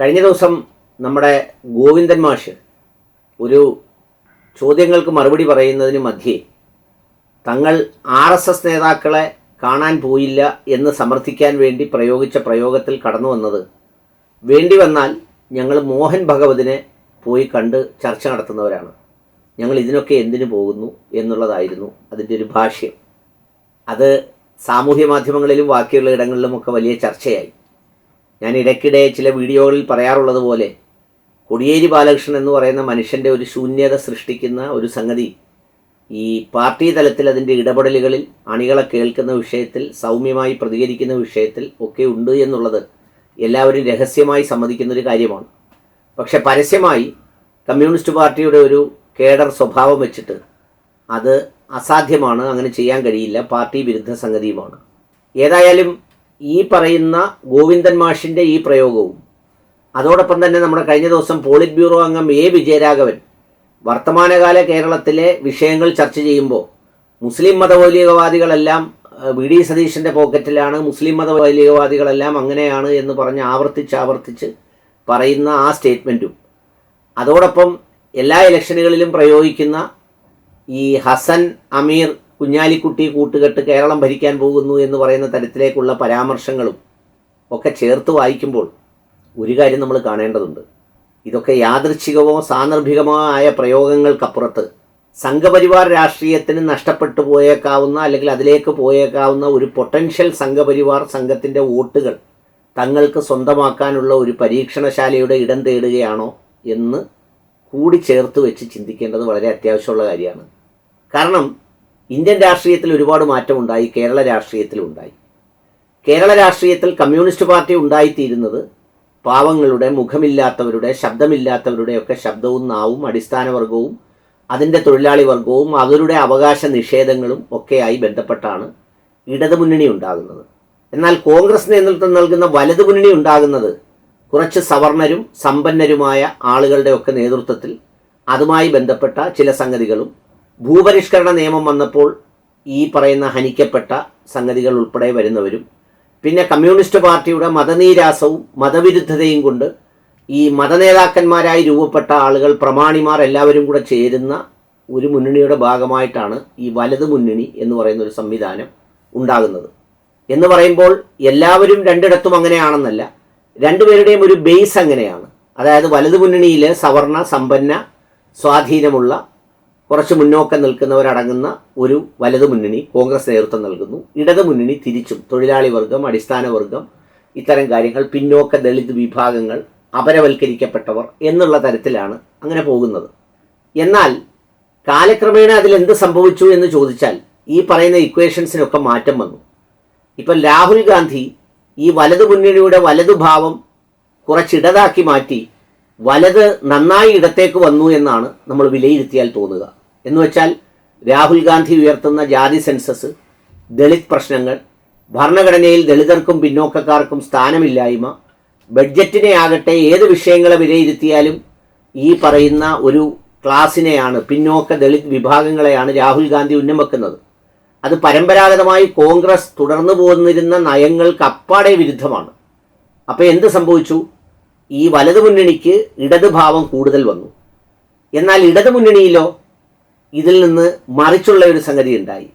കഴിഞ്ഞ ദിവസം നമ്മുടെ ഗോവിന്ദൻ മാഷ് ഒരു ചോദ്യങ്ങൾക്ക് മറുപടി പറയുന്നതിന് മധ്യേ തങ്ങൾ ആർ എസ് എസ് നേതാക്കളെ കാണാൻ പോയില്ല എന്ന് സമർത്ഥിക്കാൻ വേണ്ടി പ്രയോഗിച്ച പ്രയോഗത്തിൽ കടന്നു വന്നത് വേണ്ടി വന്നാൽ ഞങ്ങൾ മോഹൻ ഭഗവതിനെ പോയി കണ്ട് ചർച്ച നടത്തുന്നവരാണ്. ഞങ്ങൾ ഇതിനൊക്കെ എന്തിനു പോകുന്നു എന്നുള്ളതായിരുന്നു അതിന്റെ ഒരു ഭാഷ്യം. അത് സാമൂഹ്യ മാധ്യമങ്ങളിലും ബാക്കിയുള്ള ഇടങ്ങളിലുമൊക്കെ വലിയ ചർച്ചയായി. ഞാൻ ഇടയ്ക്കിടെ ചില വീഡിയോകളിൽ പറയാറുള്ളത് പോലെ കൊടിയേരി ബാലകൃഷ്ണൻ എന്ന് പറയുന്ന മനുഷ്യന്റെ ഒരു ശൂന്യത സൃഷ്ടിക്കുന്ന ഒരു സംഗതി ഈ പാർട്ടി തലത്തിൽ അതിന്റെ ഇടപെടലുകളിൽ അണികളെ കേൾക്കുന്ന വിഷയത്തിൽ സൗമ്യമായി പ്രതികരിക്കുന്ന വിഷയത്തിൽ ഒക്കെ ഉണ്ട് എന്നുള്ളത് എല്ലാവരും രഹസ്യമായി സമ്മതിക്കുന്ന ഒരു കാര്യമാണ്. പക്ഷെ പരസ്യമായി കമ്മ്യൂണിസ്റ്റ് പാർട്ടിയുടെ ഒരു കേഡർ സ്വഭാവം വെച്ചിട്ട് അത് അസാധ്യമാണ് അങ്ങനെ ചെയ്യാൻ കഴിയില്ല പാർട്ടി വിരുദ്ധ സംഗതിയുമാണ്. ഏതായാലും ഈ പറയുന്ന ഗോവിന്ദൻ മാഷിന്റെ ഈ പ്രയോഗവും അതോടൊപ്പം തന്നെ നമ്മുടെ കഴിഞ്ഞ ദിവസം പോളിറ്റ് ബ്യൂറോ അംഗം എ വിജയരാഘവൻ വർത്തമാനകാല കേരളത്തിലെ വിഷയങ്ങൾ ചർച്ച ചെയ്യുമ്പോൾ മുസ്ലിം മതമൗലികവാദികളെല്ലാം വി ഡി സതീശന്റെ പോക്കറ്റിലാണ് മുസ്ലിം മതമൗലികവാദികളെല്ലാം അങ്ങനെയാണ് എന്ന് പറഞ്ഞ് ആവർത്തിച്ച് ആവർത്തിച്ച് പറയുന്ന ആ സ്റ്റേറ്റ്മെന്റും അതോടൊപ്പം എല്ലാ ഇലക്ഷനുകളിലും പ്രയോഗിക്കുന്ന ഈ ഹസൻ അമീർ കുഞ്ഞാലിക്കുട്ടി കൂട്ടുകെട്ട് കേരളം ഭരിക്കാൻ പോകുന്നു എന്ന് പറയുന്ന തരത്തിലേക്കുള്ള പരാമർശങ്ങളും ഒക്കെ ചേർത്ത് വായിക്കുമ്പോൾ ഒരു കാര്യം നമ്മൾ കാണേണ്ടതുണ്ട്. ഇതൊക്കെ യാദൃച്ഛികമോ സാന്ദർഭികമോ ആയ പ്രയോഗങ്ങൾക്കപ്പുറത്ത് സംഘപരിവാർ രാഷ്ട്രീയത്തിന് നഷ്ടപ്പെട്ടു പോയേക്കാവുന്ന അല്ലെങ്കിൽ അതിലേക്ക് പോയേക്കാവുന്ന ഒരു പൊട്ടൻഷ്യൽ സംഘപരിവാർ സംഘത്തിന്റെ വോട്ടുകൾ തങ്ങൾക്ക് സ്വന്തമാക്കാനുള്ള ഒരു പരീക്ഷണശാലയുടെ ഇടം തേടുകയാണോ എന്ന് കൂടി ചേർത്ത് വെച്ച് ചിന്തിക്കേണ്ടത് വളരെ അത്യാവശ്യമുള്ള കാര്യമാണ്. കാരണം ഇന്ത്യൻ രാഷ്ട്രീയത്തിൽ ഒരുപാട് മാറ്റമുണ്ടായി കേരള രാഷ്ട്രീയത്തിലും ഉണ്ടായി. കേരള രാഷ്ട്രീയത്തിൽ കമ്മ്യൂണിസ്റ്റ് പാർട്ടി ഉണ്ടായിത്തീരുന്നത് പാവങ്ങളുടെ മുഖമില്ലാത്തവരുടെ ശബ്ദമില്ലാത്തവരുടെയൊക്കെ ശബ്ദവും നാവും അടിസ്ഥാന വർഗവും അതിന്റെ തൊഴിലാളി വർഗവും അവരുടെ അവകാശ നിഷേധങ്ങളും ഒക്കെയായി ബന്ധപ്പെട്ടാണ് ഇടതുമുന്നണി ഉണ്ടാകുന്നത്. എന്നാൽ കോൺഗ്രസ് നേതൃത്വം നൽകുന്ന വലതുമുന്നണി ഉണ്ടാകുന്നത് കുറച്ച് സവർണരും സമ്പന്നരുമായ ആളുകളുടെയൊക്കെ നേതൃത്വത്തിൽ അതുമായി ബന്ധപ്പെട്ട ചില സംഗതികളും ഭൂപരിഷ്കരണ നിയമം വന്നപ്പോൾ ഈ പറയുന്ന ഹനിക്കപ്പെട്ട സംഗതികൾ ഉൾപ്പെടെ വരുന്നവരും പിന്നെ കമ്മ്യൂണിസ്റ്റ് പാർട്ടിയുടെ മതനീരാസവും മതവിരുദ്ധതയും കൊണ്ട് ഈ മതനേതാക്കന്മാരായി രൂപപ്പെട്ട ആളുകൾ പ്രമാണിമാർ എല്ലാവരും കൂടെ ചേരുന്ന ഒരു മുന്നണിയുടെ ഭാഗമായിട്ടാണ് ഈ വലത് മുന്നണി എന്ന് പറയുന്ന ഒരു സംവിധാനം ഉണ്ടാകുന്നത്. എന്ന് പറയുമ്പോൾ എല്ലാവരും രണ്ടിടത്തും അങ്ങനെയാണെന്നല്ല രണ്ടുപേരുടെയും ഒരു ബേസ് അങ്ങനെയാണ്. അതായത് വലതു മുന്നണിയിൽ സവർണ സമ്പന്ന സ്വാധീനമുള്ള കുറച്ച് മുന്നോക്കം നിൽക്കുന്നവരടങ്ങുന്ന ഒരു വലതു മുന്നണി കോൺഗ്രസ് നേതൃത്വം നൽകുന്നു. ഇടതു മുന്നണി തിരിച്ചും തൊഴിലാളി വർഗം അടിസ്ഥാന വർഗം ഇത്തരം കാര്യങ്ങൾ പിന്നോക്ക ദളിത് വിഭാഗങ്ങൾ അപരവൽക്കരിക്കപ്പെട്ടവർ എന്നുള്ള തരത്തിലാണ് അങ്ങനെ പോകുന്നത്. എന്നാൽ കാലക്രമേണ അതിൽ എന്ത് സംഭവിച്ചു എന്ന് ചോദിച്ചാൽ ഈ പറയുന്ന ഇക്വേഷൻസിനൊക്കെ മാറ്റം വന്നു. ഇപ്പം രാഹുൽ ഗാന്ധി ഈ വലതു മുന്നണിയുടെ വലതുഭാവം കുറച്ചിടതാക്കി മാറ്റി വലത് നന്നായി ഇടത്തേക്ക് വന്നു എന്നാണ് നമ്മൾ വിലയിരുത്തിയാൽ തോന്നുക. എന്ന് വെച്ചാൽ രാഹുൽ ഗാന്ധി ഉയർത്തുന്ന ജാതി സെൻസസ് ദളിത് പ്രശ്നങ്ങൾ ഭരണഘടനയിൽ ദളിതർക്കും പിന്നോക്കക്കാർക്കും സ്ഥാനമില്ലായ്മ ബഡ്ജറ്റിനെ ആകട്ടെ ഏത് വിഷയങ്ങളെ വിലയിരുത്തിയാലും ഈ പറയുന്ന ഒരു ക്ലാസിനെയാണ് പിന്നോക്ക ദളിത് വിഭാഗങ്ങളെയാണ് രാഹുൽ ഗാന്ധി ഉന്നം വെക്കുന്നത് അത് പരമ്പരാഗതമായി കോൺഗ്രസ് തുടർന്നു പോന്നിരുന്ന നയങ്ങൾക്ക് അപ്പാടെ വിരുദ്ധമാണ്. അപ്പോൾ എന്ത് സംഭവിച്ചു? ഈ വലതു മുന്നണിക്ക് ഇടതുഭാവം കൂടുതൽ വന്നു. എന്നാൽ ഇടതു മുന്നണിയിലോ ഇതിൽ നിന്ന് മറിച്ചുള്ള ഒരു സംഗതി ഉണ്ടായി.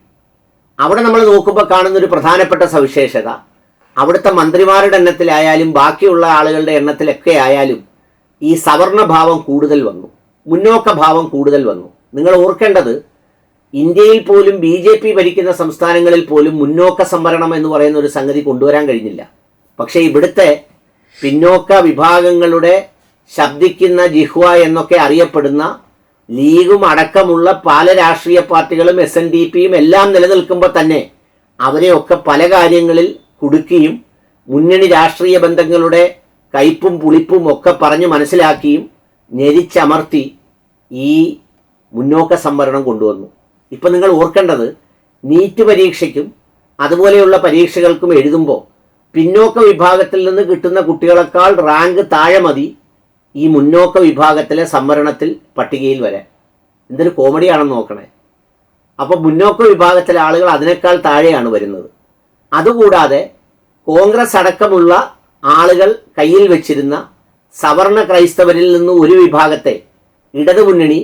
അവിടെ നമ്മൾ നോക്കുമ്പോൾ കാണുന്ന ഒരു പ്രധാനപ്പെട്ട സവിശേഷത അവിടുത്തെ മന്ത്രിമാരുടെ എണ്ണത്തിലായാലും ബാക്കിയുള്ള ആളുകളുടെ എണ്ണത്തിലൊക്കെ ആയാലും ഈ സവർണ ഭാവം കൂടുതൽ വന്നു. മുന്നോക്ക ഭാവം കൂടുതൽ വന്നു. നിങ്ങൾ ഓർക്കേണ്ടത് ഇന്ത്യയിൽ പോലും ബി ജെ പി ഭരിക്കുന്ന സംസ്ഥാനങ്ങളിൽ പോലും മുന്നോക്ക സംവരണം എന്ന് പറയുന്ന ഒരു സംഗതി കൊണ്ടുവരാൻ കഴിഞ്ഞില്ല. പക്ഷേ ഇവിടുത്തെ പിന്നോക്ക വിഭാഗങ്ങളുടെ ശബ്ദിക്കുന്ന ജിഹ്വ എന്നൊക്കെ അറിയപ്പെടുന്ന ലീഗും അടക്കമുള്ള പല രാഷ്ട്രീയ പാർട്ടികളും എസ് എൻ ഡി പിയും എല്ലാം നിലനിൽക്കുമ്പോൾ തന്നെ അവരെയൊക്കെ പല കാര്യങ്ങളിൽ കുടുക്കിയും മുന്നണി രാഷ്ട്രീയ ബന്ധങ്ങളുടെ കയ്പും പുളിപ്പും ഒക്കെ പറഞ്ഞ് മനസ്സിലാക്കിയും ഞെരിച്ചമർത്തി ഈ മുന്നോക്ക സംവരണം കൊണ്ടുവന്നു. ഇപ്പം നിങ്ങൾ ഓർക്കേണ്ടത് നീറ്റ് പരീക്ഷയ്ക്കും അതുപോലെയുള്ള പരീക്ഷകൾക്കും എഴുതുമ്പോൾ പിന്നോക്ക വിഭാഗത്തിൽ നിന്ന് കിട്ടുന്ന കുട്ടികളെക്കാൾ റാങ്ക് താഴെ മതി ഈ മുന്നോക്ക വിഭാഗത്തിലെ സംവരണത്തിൽ പട്ടികയിൽ വരെ. എന്തൊരു കോമഡിയാണെന്ന് നോക്കണേ. അപ്പോൾ മുന്നോക്ക വിഭാഗത്തിലെ ആളുകൾ അതിനേക്കാൾ താഴെയാണ് വരുന്നത്. അതുകൂടാതെ കോൺഗ്രസ് അടക്കമുള്ള ആളുകൾ കയ്യിൽ വെച്ചിരുന്ന സവർണ ക്രൈസ്തവരിൽ നിന്ന് ഒരു വിഭാഗത്തെ ഇടതു മുന്നണി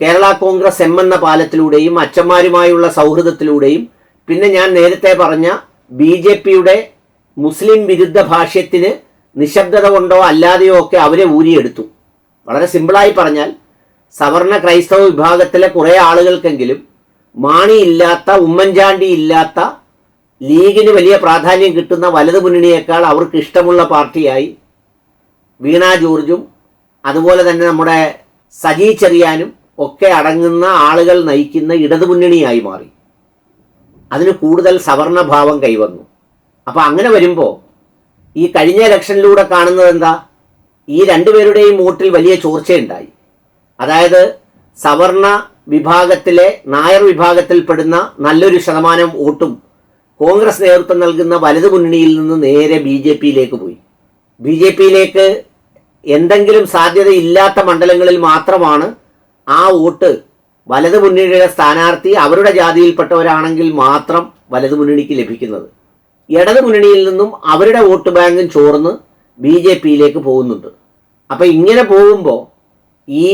കേരള കോൺഗ്രസ് എം എന്ന പാലത്തിലൂടെയും അച്ഛന്മാരുമായുള്ള സൗഹൃദത്തിലൂടെയും പിന്നെ ഞാൻ നേരത്തെ പറഞ്ഞ ബി ജെ പിയുടെ മുസ്ലിം വിരുദ്ധ ഭാഷ്യത്തിന് നിശബ്ദത കൊണ്ടോ അല്ലാതെയോ ഒക്കെ അവരെ ഊരിയെടുത്തു. വളരെ സിമ്പിളായി പറഞ്ഞാൽ സവർണ ക്രൈസ്തവ വിഭാഗത്തിലെ കുറേ ആളുകൾക്കെങ്കിലും മാണി ഇല്ലാത്ത ഉമ്മൻചാണ്ടി ഇല്ലാത്ത ലീഗിന് വലിയ പ്രാധാന്യം കിട്ടുന്ന വലതു മുന്നണിയേക്കാൾ അവർക്ക് ഇഷ്ടമുള്ള പാർട്ടിയായി വീണ ജോർജും അതുപോലെ തന്നെ നമ്മുടെ സജി ചെറിയാനും ഒക്കെ അടങ്ങുന്ന ആളുകൾ നയിക്കുന്ന ഇടതുമുന്നണിയായി മാറി. അതിന് കൂടുതൽ സവർണഭാവം കൈവന്നു. അപ്പോൾ അങ്ങനെ വരുമ്പോൾ ഈ കഴിഞ്ഞ ഇലക്ഷനിലൂടെ കാണുന്നത് എന്താ? ഈ രണ്ടുപേരുടെയും വോട്ടിൽ വലിയ ചോർച്ചയുണ്ടായി. അതായത് സവർണ വിഭാഗത്തിലെ നായർ വിഭാഗത്തിൽപ്പെടുന്ന നല്ലൊരു ശതമാനം വോട്ടും കോൺഗ്രസ് നേതൃത്വം നൽകുന്ന വലതു മുന്നണിയിൽ നിന്ന് നേരെ ബി ജെ പിയിലേക്ക് പോയി. ബി ജെ പിയിലേക്ക് എന്തെങ്കിലും സാധ്യതയില്ലാത്ത മണ്ഡലങ്ങളിൽ മാത്രമാണ് ആ വോട്ട് വലതു മുന്നണിയുടെ സ്ഥാനാർത്ഥി അവരുടെ ജാതിയിൽപ്പെട്ടവരാണെങ്കിൽ മാത്രം വലതു മുന്നണിക്ക് ലഭിക്കുന്നത്. ഇടതു മുന്നണിയിൽ നിന്നും അവരുടെ വോട്ട് ബാങ്കും ചോർന്ന് ബി ജെ പിയിലേക്ക് പോകുന്നുണ്ട്. അപ്പം ഇങ്ങനെ പോകുമ്പോൾ ഈ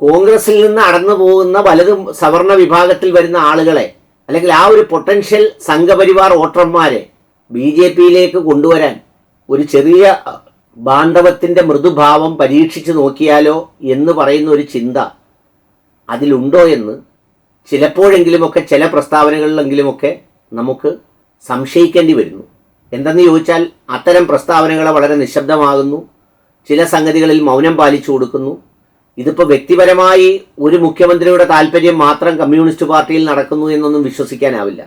കോൺഗ്രസിൽ നിന്ന് അടന്നു പോകുന്ന വലത് സവർണ വിഭാഗത്തിൽ വരുന്ന ആളുകളെ അല്ലെങ്കിൽ ആ ഒരു പൊട്ടൻഷ്യൽ സംഘപരിവാർ വോട്ടർമാരെ ബി ജെ പിയിലേക്ക് കൊണ്ടുവരാൻ ഒരു ചെറിയ ബാന്ധവത്തിന്റെ മൃദുഭാവം പരീക്ഷിച്ചു നോക്കിയാലോ എന്ന് പറയുന്ന ഒരു ചിന്ത അതിലുണ്ടോ എന്ന് ചിലപ്പോഴെങ്കിലുമൊക്കെ ചില പ്രസ്താവനകളിലെങ്കിലുമൊക്കെ നമുക്ക് സംശയിക്കേണ്ടി വരുന്നു. എന്തെന്ന് ചോദിച്ചാൽ അത്തരം പ്രസ്താവനകളെ വളരെ നിശബ്ദമാകുന്നു. ചില സംഗതികളിൽ മൗനം പാലിച്ചു കൊടുക്കുന്നു. ഇതിപ്പോൾ വ്യക്തിപരമായി ഒരു മുഖ്യമന്ത്രിയുടെ താല്പര്യം മാത്രം കമ്മ്യൂണിസ്റ്റ് പാർട്ടിയിൽ നടക്കുന്നു എന്നൊന്നും വിശ്വസിക്കാനാവില്ല.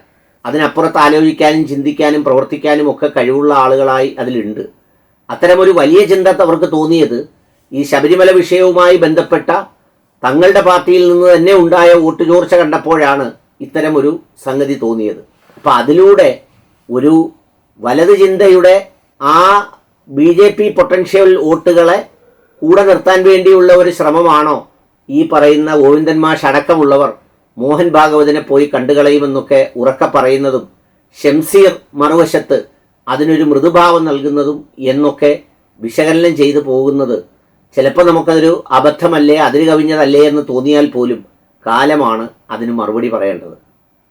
അതിനപ്പുറത്ത് ആലോചിക്കാനും ചിന്തിക്കാനും പ്രവർത്തിക്കാനും ഒക്കെ കഴിവുള്ള ആളുകളായി അതിലുണ്ട്. അത്തരമൊരു വലിയ ചിന്ത അവർക്ക് തോന്നിയത് ഈ ശബരിമല വിഷയവുമായി ബന്ധപ്പെട്ട തങ്ങളുടെ പാർട്ടിയിൽ നിന്ന് തന്നെ ഉണ്ടായ വോട്ട് ചോർച്ച കണ്ടപ്പോഴാണ് ഇത്തരമൊരു സംഗതി തോന്നിയത്. അപ്പം അതിലൂടെ ഒരു വലത് ചിന്തയുടെ ആ ബി ജെ പി പൊട്ടൻഷ്യൽ വോട്ടുകളെ കൂടെ നിർത്താൻ വേണ്ടിയുള്ള ഒരു ശ്രമമാണോ ഈ പറയുന്ന ഗോവിന്ദൻ മാഷ് അടക്കമുള്ളവർ മോഹൻ ഭാഗവതിനെ പോയി കണ്ടുകളയുമെന്നൊക്കെ ഉറക്ക പറയുന്നതും ഷംസീർ മറുവശത്ത് അതിനൊരു മൃദുഭാവം നൽകുന്നതും എന്നൊക്കെ വിശകലനം ചെയ്തു പോകുന്നത് ചിലപ്പോൾ നമുക്കതൊരു അബദ്ധമല്ലേ അതിന് കവിഞ്ഞതല്ലേ എന്ന് തോന്നിയാൽ പോലും കാലമാണ് അതിന് മറുപടി പറയേണ്ടത്.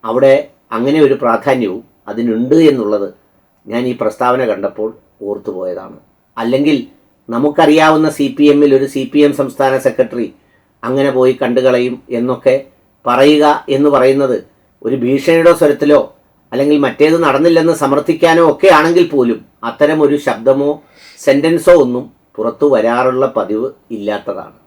അവിടെ അങ്ങനെ ഒരു പ്രാധാന്യവും അതിനുണ്ട് എന്നുള്ളത് ഞാൻ ഈ പ്രസ്താവന കണ്ടപ്പോൾ ഓർത്തുപോയതാണ് അല്ലെങ്കിൽ നമുക്കറിയാവുന്ന സി പി എമ്മിൽ ഒരു സി പി എം സംസ്ഥാന സെക്രട്ടറി അങ്ങനെ പോയി കണ്ടുകളയും എന്നൊക്കെ പറയുക എന്ന് പറയുന്നത് ഒരു ഭീഷണിയുടെ സ്വരത്തിലോ അല്ലെങ്കിൽ മറ്റേത് നടന്നില്ലെന്ന് സമർത്ഥിക്കാനോ ഒക്കെ ആണെങ്കിൽ പോലും അത്തരം ഒരു ശബ്ദമോ സെന്റൻസോ ഒന്നും പുറത്തു വരാറുള്ള പതിവ് ഇല്ലാത്തതാണ്.